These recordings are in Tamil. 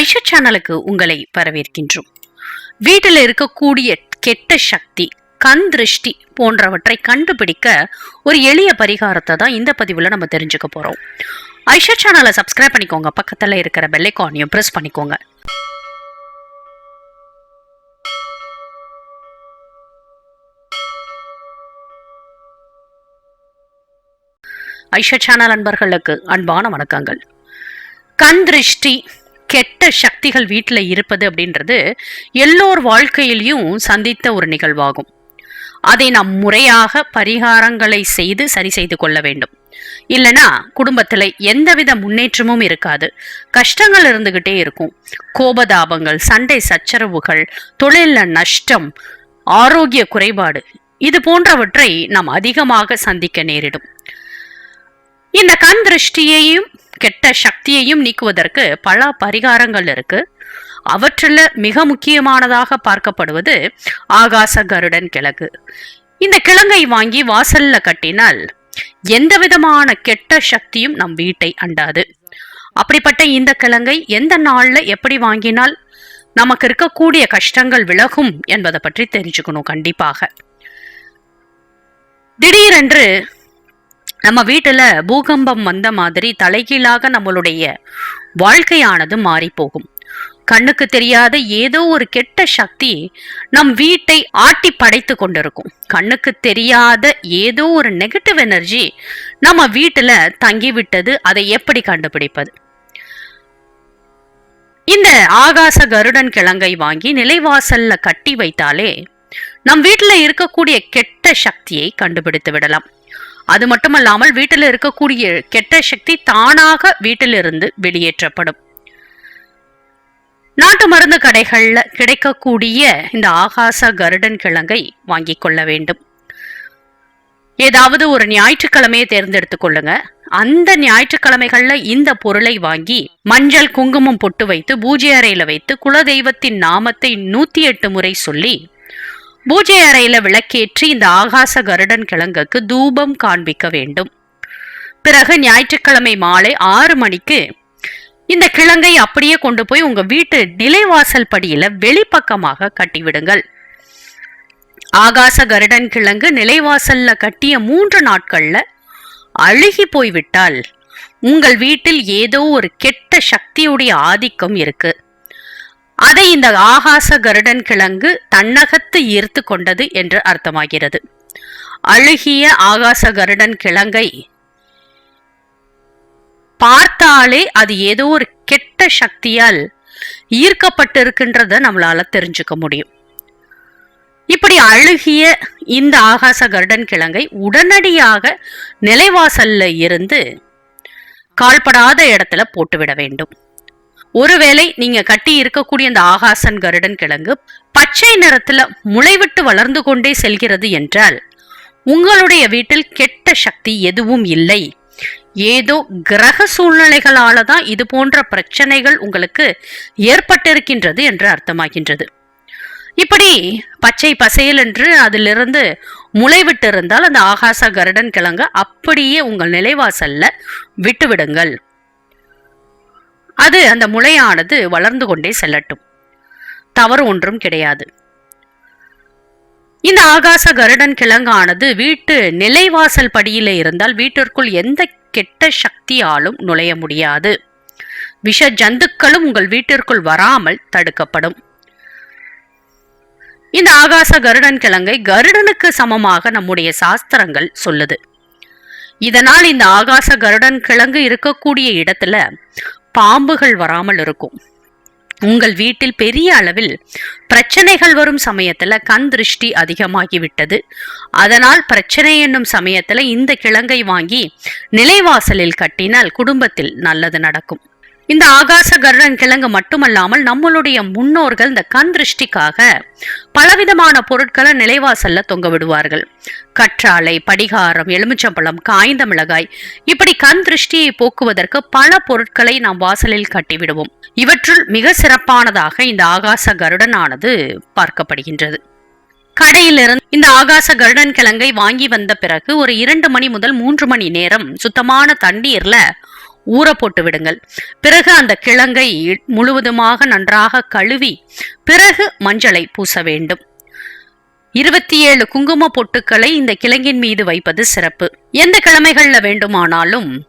ஐஷா சேனலுக்கு உங்களை வரவேற்கின்றோம். வீட்டில் இருக்கக்கூடிய கெட்ட சக்தி கண் திருஷ்டி போன்றவற்றை கண்டுபிடிக்க ஒரு எளிய பரிகாரத்தை தான் இந்த பதிவில் நம்ம தெரிஞ்சுக்க போகிறோம் ஐஷா சேனலை சப்ஸ்கிரைப் பண்ணிக்கோங்க. பக்கத்தில் இருக்கிற பெல்லைக்கானையும் ப்ரெஸ் பண்ணிக்கோங்க. ஐஷா சேனல் அன்பர்களுக்கு அன்பான வணக்கங்கள். கண் திருஷ்டி கெட்ட சக்திகள் வீட்டில் இருப்பது அப்படின்றது எல்லோர் வாழ்க்கையிலையும் சந்தித்த ஒரு நிகழ்வாகும். அதை நாம் முறையாக பரிகாரங்களை செய்து சரி செய்து கொள்ள வேண்டும். இல்லைனா குடும்பத்தில் எந்தவித முன்னேற்றமும் இருக்காது. கஷ்டங்கள் இருந்துகிட்டே இருக்கும். கோபதாபங்கள் சண்டை சச்சரவுகள் தொழிலில் நஷ்டம் ஆரோக்கிய குறைபாடு இது போன்றவற்றை நாம் அதிகமாக சந்திக்க நேரிடும். இந்த கண் திருஷ்டியையும் கெட்ட சக்தியையும் நீக்குவதற்கு பல பரிகாரங்கள் இருக்கு. அவற்றில் மிக முக்கியமானதாக பார்க்கப்படுவது ஆகாச கருடன் கிழங்கு. இந்த கிழங்கை வாங்கி வாசல்ல கட்டினால் எந்த விதமான கெட்ட சக்தியும் நம் வீட்டை அண்டாது. அப்படிப்பட்ட இந்த கிழங்கை எந்த நாள்ல எப்படி வாங்கினால் நமக்கு இருக்கக்கூடிய கஷ்டங்கள் விலகும் என்பதை பற்றி தெரிஞ்சுக்கணும் கண்டிப்பாக. திடீரென்று நம்ம வீட்டில் பூகம்பம் வந்த மாதிரி தலைகீழாக நம்மளுடைய வாழ்க்கையானது மாறி போகும் கண்ணுக்கு தெரியாத ஏதோ ஒரு கெட்ட சக்தி நம் வீட்டை ஆட்டி படைத்து கொண்டிருக்கும். கண்ணுக்கு தெரியாத ஏதோ ஒரு நெகட்டிவ் எனர்ஜி நம்ம வீட்டில் தங்கிவிட்டது அதை எப்படி கண்டுபிடிப்பது? இந்த ஆகாச கருடன் கிழங்கை வாங்கி நிலைவாசல்ல கட்டி வைத்தாலே நம் வீட்டில் இருக்கக்கூடிய கெட்ட சக்தியை கண்டுபிடித்து விடலாம். அது மட்டுமல்லாமல் வீட்டில் இருக்கக்கூடிய கெட்ட சக்தி தானாக வீட்டிலிருந்து வெளியேற்றப்படும். நாட்டு மருந்து கடைகளில் கிடைக்கக்கூடிய இந்த ஆகாச கருடன் கிழங்கை வாங்கிக் கொள்ள வேண்டும். ஏதாவது ஒரு ஞாயிற்றுக்கிழமையை தேர்ந்தெடுத்துக் கொள்ளுங்க. அந்த ஞாயிற்றுக்கிழமைகள்ல இந்த பொருளை வாங்கி மஞ்சள் குங்குமம் பொட்டு வைத்து பூஜை அறையில வைத்து குலதெய்வத்தின் நாமத்தை நூத்தி எட்டு முறை சொல்லி பூஜை அறையில விளக்கேற்றி இந்த ஆகாச கருடன் கிழங்குக்கு தூபம் காண்பிக்க வேண்டும். பிறகு ஞாயிற்றுக்கிழமை மாலை ஆறு மணிக்கு இந்த கிழங்கை அப்படியே கொண்டு போய் உங்க வீட்டு நிலைவாசல் படியில வெளிப்பக்கமாக கட்டிவிடுங்கள். ஆகாச கருடன் கிழங்கு நிலைவாசல்ல கட்டிய மூன்று நாட்கள்ல அழுகி போய்விட்டால் உங்கள் வீட்டில் ஏதோ ஒரு கெட்ட சக்தியுடைய ஆதிக்கம் இருக்கு. அதை இந்த ஆகாச கருடன் கிழங்கு தன்னகத்து ஈர்த்து கொண்டது என்று அர்த்தமாகிறது. அழுகிய ஆகாச கருடன் கிழங்கை பார்த்தாலே அது ஏதோ ஒரு கெட்ட சக்தியால் ஈர்க்கப்பட்டிருக்கின்றத நம்மளால தெரிஞ்சுக்க முடியும். இப்படி அழுகிய இந்த ஆகாச கருடன் கிழங்கை உடனடியாக நிலைவாசல்ல இருந்து கால்படாத இடத்துல போட்டுவிட வேண்டும். ஒருவேளை நீங்க கட்டி இருக்கக்கூடிய அந்த ஆகாசன் கருடன் கிழங்கு பச்சை நிறத்துல முளைவிட்டு வளர்ந்து கொண்டே செல்கிறது என்றால் உங்களுடைய வீட்டில் கெட்ட சக்தி எதுவும் இல்லை. ஏதோ கிரக சூழ்நிலைகளால தான் இது போன்ற பிரச்சனைகள் உங்களுக்கு ஏற்பட்டிருக்கின்றது என்று அர்த்தமாகின்றது. இப்படி பச்சை பசையல் என்று அதிலிருந்து முளைவிட்டு இருந்தால் அந்த ஆகாச கருடன் கிழங்கு அப்படியே உங்கள் நிலைவாசல்ல விட்டுவிடுங்கள். அது அந்த முளையானது வளர்ந்து கொண்டே செல்லட்டும். தவறு ஒன்றும் கிடையாது. இந்த ஆகாச கருடன் கிழங்கானது வீட்டு நிலைவாசல் படியில் இருந்தால் வீட்டிற்குள் எந்த கெட்ட சக்தியாலும் நுழைய முடியாது. விஷ ஜந்துக்களும் உங்கள் வீட்டிற்குள் வராமல் தடுக்கப்படும். இந்த ஆகாச கருடன் கிழங்கை கருடனுக்கு சமமாக நம்முடைய சாஸ்திரங்கள் சொல்லுது. இதனால் இந்த ஆகாச கருடன் கிழங்கு இருக்கக்கூடிய இடத்துல பாம்புகள் வராமல் இருக்கும். உங்கள் வீட்டில் பெரிய அளவில் பிரச்சனைகள் வரும் சமயத்துல கண் திருஷ்டி அதிகமாகிவிட்டது. அதனால் பிரச்சனை என்னும் சமயத்துல இந்த கிழங்கை வாங்கி நிலைவாசலில் கட்டினால் குடும்பத்தில் நல்லது நடக்கும். இந்த ஆகாச கருடன் கிழங்கு மட்டுமல்லாமல் நம்மளுடைய முன்னோர்கள் இந்த கண் திருஷ்டிக்காக பலவிதமான பொருட்களை நிலைவாசல்ல தொங்க விடுவார்கள். கற்றாழை படிகாரம் எலுமிச்சம்பழம் காய்ந்த மிளகாய் இப்படி கண் திருஷ்டியை போக்குவதற்கு பல பொருட்களை நாம் வாசலில் கட்டிவிடுவோம். இவற்றுள் மிக சிறப்பானதாக இந்த ஆகாச கருடனானது பார்க்கப்படுகின்றது. கடையிலிருந்து இந்த ஆகாச கருடன் கிழங்கை வாங்கி வந்த பிறகு ஒரு இரண்டு மணி முதல் மூன்று மணி நேரம் சுத்தமான தண்ணீர்ல ஊற போட்டு விடுங்கள். பிறகு அந்த கிழங்கை முழுவதுமாக நன்றாக கழுவி பிறகு மஞ்சளை பூச வேண்டும். இருபத்தி ஏழு குங்கும பொட்டுக்களை இந்த கிழங்கின் மீது வைப்பது சிறப்பு. எந்த கிழமைகள்ல வேண்டுமானாலும்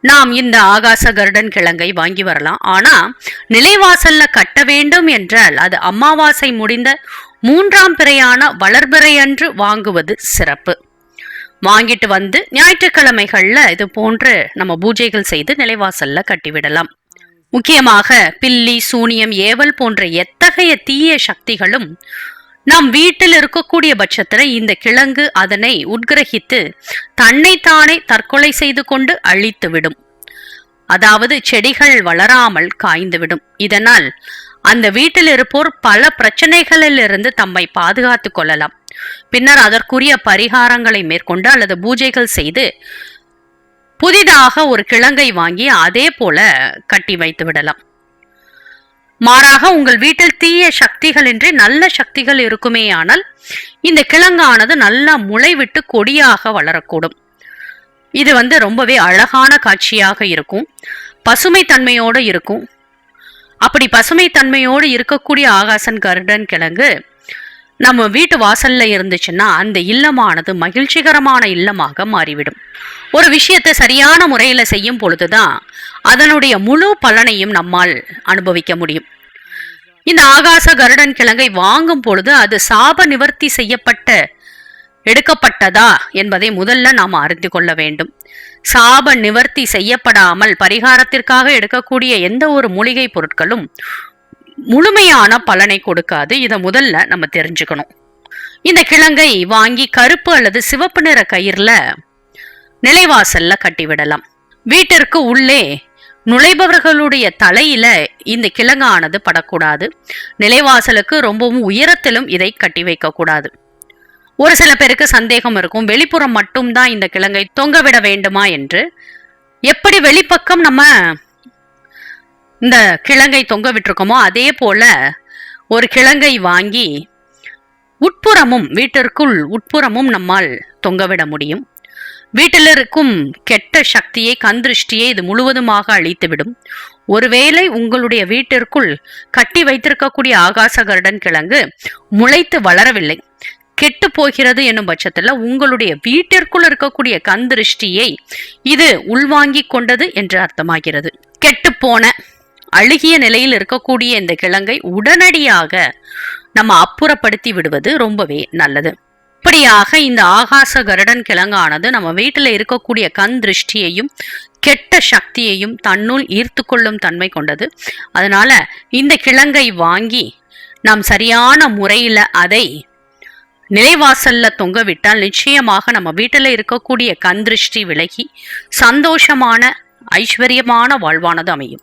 நாம் இந்த ஆகாச கருடன் கிழங்கை வாங்கி வரலாம். ஆனா நிலைவாசல்ல கட்ட வேண்டும் என்றால் அது அமாவாசை முடிந்த மூன்றாம் பிறையான வளர்பிறையன்று வாங்குவது சிறப்பு. வாங்கிட்டு வந்து ஞாயிற்றுக்கிழமைகள்ல இது போன்று நம்ம பூஜைகள் செய்து நிலைவாசல்ல கட்டிவிடலாம். முக்கியமாக பில்லி சூனியம் ஏவல் போன்ற எத்தகைய தீய சக்திகளும் நம் வீட்டில் இருக்கக்கூடிய பட்சத்துல இந்த கிழங்கு அதனை உட்கிரகித்து தன்னைத்தானே தற்கொலை செய்து கொண்டு அழித்து விடும் அதாவது செடிகள் வளராமல் காய்ந்துவிடும். இதனால் அந்த வீட்டில் இருப்போர் பல பிரச்சனைகளிலிருந்து தம்மை பாதுகாத்துக் கொள்ளலாம். பின்னர் அதற்குரிய பரிகாரங்களை மேற்கொண்டு அல்லது பூஜைகள் செய்து புதிதாக ஒரு கிழங்கை வாங்கி அதே போல கட்டி வைத்து விடலாம். மாறாக உங்கள் வீட்டில் தீய சக்திகளின்றி நல்ல சக்திகள் இருக்குமேயானால் இந்த கிழங்கானது நல்லா முளைவிட்டு கொடியாக வளரக்கூடும். இது வந்து ரொம்பவே அழகான காட்சியாக இருக்கும். பசுமை தன்மையோடு இருக்கும். அப்படி பசுமை தன்மையோடு இருக்கக்கூடிய ஆகாசன் கருடன் கிழங்கு நம்ம வீட்டு வாசல்ல இருந்துச்சுன்னா அந்த இல்லமானது மகிழ்ச்சிகரமான இல்லமாக மாறிவிடும். ஒரு விஷயத்தை சரியான முறையில் செய்யும் பொழுதுதான் அதனுடைய முழு பலனையும் நம்மால் அனுபவிக்க முடியும். இந்த ஆகாச கருடன் கிழங்கை வாங்கும் பொழுது அது சாப நிவர்த்தி செய்யப்பட்ட எடுக்கப்பட்டதா என்பதை முதல்ல நாம் அறிந்து கொள்ள வேண்டும். சாப நிவர்த்தி செய்யப்படாமல் பரிகாரத்திற்காக எடுக்கக்கூடிய எந்த ஒரு மூலிகை பொருட்களும் முழுமையான பலனை கொடுக்காது. இதை முதல்ல நம்ம தெரிஞ்சுக்கணும். இந்த கிழங்கை வாங்கி கருப்பு அல்லது சிவப்பு நிற கயிறில் நிலைவாசல்ல கட்டிவிடலாம் வீட்டிற்கு உள்ளே நுழைபவர்களுடைய தலையில இந்த கிழங்கானது படக்கூடாது. நிலைவாசலுக்கு ரொம்பவும் உயரத்திலும் இதை கட்டி வைக்கக்கூடாது ஒரு சில பேருக்கு சந்தேகம் இருக்கும். வெளிப்புறம் மட்டும்தான் இந்த கிழங்கை தொங்கவிட வேண்டுமா என்று. எப்படி வெளிப்பக்கம் நம்ம இந்த கிழங்கை தொங்க விட்டுருக்கோமோ அதே போல ஒரு கிழங்கை வாங்கி உட்புறமும் வீட்டிற்குள் உட்புறமும் நம்மால் தொங்கவிட முடியும். வீட்டில் இருக்கும் கெட்ட சக்தியை கந்திருஷ்டியை இது முழுவதுமாக அழித்துவிடும். ஒருவேளை உங்களுடைய வீட்டிற்குள் கட்டி வைத்திருக்கக்கூடிய ஆகாச கருடன் கிழங்கு முளைத்து வளரவில்லை கெட்டு போகிறது என்னும் பட்சத்தில் உங்களுடைய வீட்டிற்குள் இருக்கக்கூடிய கந்திருஷ்டியை இது உள்வாங்கிக் கொண்டது என்று அர்த்தமாகிறது. கெட்டு போன அழுகிய நிலையில் இருக்கக்கூடிய இந்த கிழங்கை உடனடியாக நம்ம அப்புறப்படுத்தி விடுவது ரொம்பவே நல்லது. இப்படியாக இந்த ஆகாச கருடன் கிழங்கானது நம்ம வீட்டில் இருக்கக்கூடிய கண் திருஷ்டியையும் கெட்ட சக்தியையும் தன்னுள் ஈர்த்து கொள்ளும் தன்மை கொண்டது. அதனால இந்த கிழங்கை வாங்கி நாம் சரியான முறையில் அதை நிலைவாசல்ல தொங்க விட்டால் நிச்சயமாக நம்ம வீட்டில் இருக்கக்கூடிய கண் திருஷ்டி விலகி சந்தோஷமான ஐஸ்வர்யமான வாழ்வானது அமையும்.